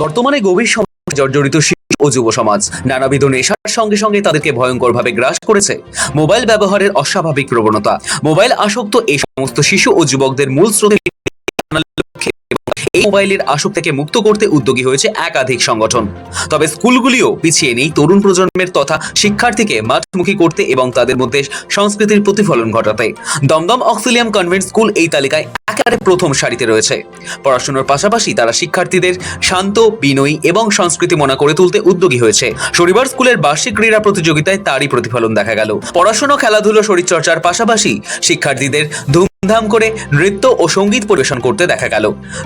বর্তমানে গভীর সমস্যায় জর্জরিত শিশু ও যুব সমাজ। নানাবিধ নেশার সঙ্গে সঙ্গে তাদেরকে ভয়ঙ্করভাবে গ্রাস করেছে। মোবাইল ব্যবহারের অস্বাভাবিক প্রবণতা। মোবাইল আসক্ত এই সমস্ত শিশু ও যুবকদের মূল স্রোতে মোবাইলের আসক্ত থেকে মুক্ত করতে উদ্যোগী হয়েছে একাধিক সংগঠন। তবে স্কুলগুলিও পিছিয়ে নেই তরুণ প্রজন্মের তথা শিক্ষার্থীকে মাঠমুখী করতে এবং তাদের মধ্যে সংস্কৃতির প্রতিফলন ঘটাতে। দমদম অক্সিলিয়াম কনভেন্ট স্কুল এই তালিকায় একেবারে প্রথম সারিতে রয়েছে। পড়াশোনার পাশাপাশি তারা শিক্ষার্থীদের শান্ত, বিনয়ী এবং সংস্কৃতি মনা করে তুলতে উদ্যোগী হয়েছে। শনিবার স্কুলের বার্ষিক ক্রীড়া প্রতিযোগিতায় তারই প্রতিফলন দেখা গেল। পড়াশোনা, খেলাধুলো, শরীরচর্চার পাশাপাশি শিক্ষার্থীদের ধুমধাম করে নৃত্য ও সংগীত পরিবেশন করতে দেখা গেল।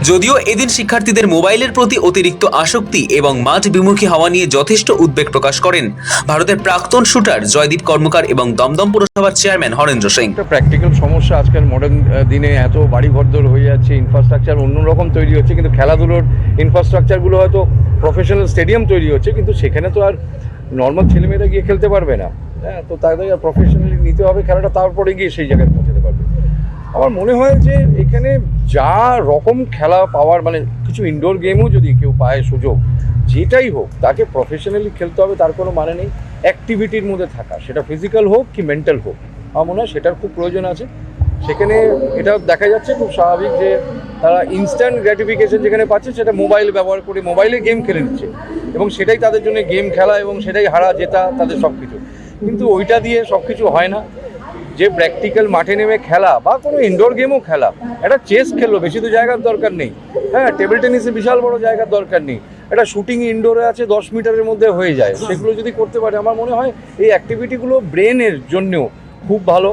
যদিও এদিন শিক্ষার্থীদের মোবাইলের প্রতি অতিরিক্ত আসক্তি এবং মাঠ বিমুখী হওয়া নিয়ে যথেষ্ট উদ্বেগ প্রকাশ করেন ভারতের প্রাক্তন শুটার, জয়দীপ কর্মকার এবং দমদম পুরসভার চেয়ারম্যান হরেন্দ্র সিং। প্র্যাকটিক্যাল সমস্যা আজকাল মডার্ন দিনে এত বাড়ি ঘরদোর হয়ে যাচ্ছে ইনফ্রাস্ট্রাকচার অন্যরকম তৈরি হচ্ছে, কিন্তু খেলাধুলোর ইনফ্রাস্ট্রাকচারগুলো হয়তো প্রফেশনাল স্টেডিয়াম তৈরি হচ্ছে, কিন্তু সেখানে তো আর নর্মাল ছেলেমেয়েরা গিয়ে খেলতে পারবে না। হ্যাঁ তো তাদের প্রফেশনালি নিতে হবে খেলাটা, তারপরে গিয়ে সেই জায়গায় আমার মনে হয় যে এখানে যা রকম খেলা পাওয়ার মানে কিছু ইনডোর গেমও যদি কেউ পায় সুযোগ, যেটাই হোক, তাকে প্রফেশনালি খেলতে হবে, তার কোনো মানে নেই। অ্যাক্টিভিটির মধ্যে থাকা, সেটা ফিজিক্যাল হোক কি মেন্টাল হোক। আমার মনে হয় সেটার খুব প্রয়োজন আছে। সেখানে এটা দেখা যাচ্ছে খুব স্বাভাবিক যে তারা ইনস্ট্যান্ট গ্র্যাটিফিকেশন যেখানে পাচ্ছে, সেটা মোবাইল ব্যবহার করে মোবাইলে গেম খেলে নিচ্ছে এবং সেটাই তাদের জন্য গেম খেলা এবং সেটাই হারা, জেতা, তাদের সব কিছু কিন্তু ওইটা দিয়ে সব কিছু হয় না। যে প্র্যাকটিক্যাল মাঠে নেমে খেলা বা কোনো ইনডোর গেমও খেলা, একটা চেস খেললো, বেশি তো জায়গার দরকার নেই। হ্যাঁ টেবিল টেনিসে বিশাল বড় জায়গার দরকার নেই। একটা শুটিং ইনডোরে আছে দশ মিটারের মধ্যে হয়ে যায়। সেগুলো যদি করতে পারে, আমার মনে হয় এই অ্যাক্টিভিটিগুলো ব্রেনের জন্যও খুব ভালো।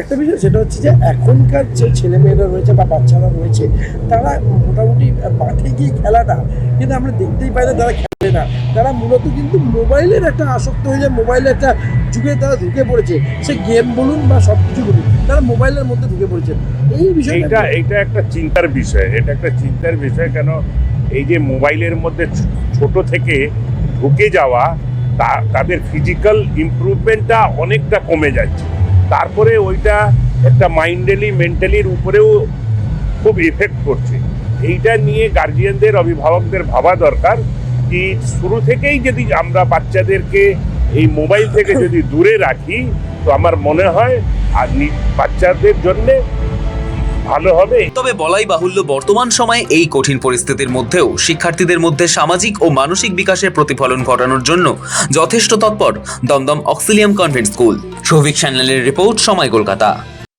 একটা বিষয়, সেটা হচ্ছে যে এখনকার যে ছেলেমেয়েরা রয়েছে বা বাচ্চারা রয়েছে, তারা মোটামুটি মাঠে গিয়ে খেলাটা কিন্তু আমরা দেখতেই পাই না, তারা খেলে না। তারা মূলত কিন্তু মোবাইলের একটা আসক্ত হয়ে যায় মোবাইলের একটা যুগে তারা ঢুকে পড়েছে। সে গেম বলুন বা সব কিছু বলুন তারা মোবাইলের মধ্যে ঢুকে পড়েছে। এই বিষয়টা এটা একটা চিন্তার বিষয়। এটা একটা চিন্তার বিষয় কেন? এই যে মোবাইলের মধ্যে ছোট থেকে ঢুকে যাওয়া তা তাদের ফিজিক্যাল ইমপ্রুভমেন্টটা অনেকটা কমে যাচ্ছে। তারপরে ওইটা একটা মাইন্ডালি মেন্টালির উপরেও খুব এফেক্ট করছে। এইটা নিয়ে গার্জিয়ানদের অভিভাবকদের ভাবা দরকার। কি শুরু থেকেই যদি আমরা বাচ্চাদেরকে এই মোবাইল থেকে যদি দূরে রাখি, তো আমার মনে হয় আর বাচ্চাদের জন্যে ভালো হবে। তবে বলাই বাহুল্য বর্তমান সময়ে এই কঠিন পরিস্থিতির মধ্যেও শিক্ষার্থীদের মধ্যে সামাজিক ও মানসিক বিকাশের প্রতিফলন ঘটানোর জন্য যথেষ্ট তৎপর Dumdum Auxilium convent school. Souvik চ্যানেলের রিপোর্ট সময় কলকাতা।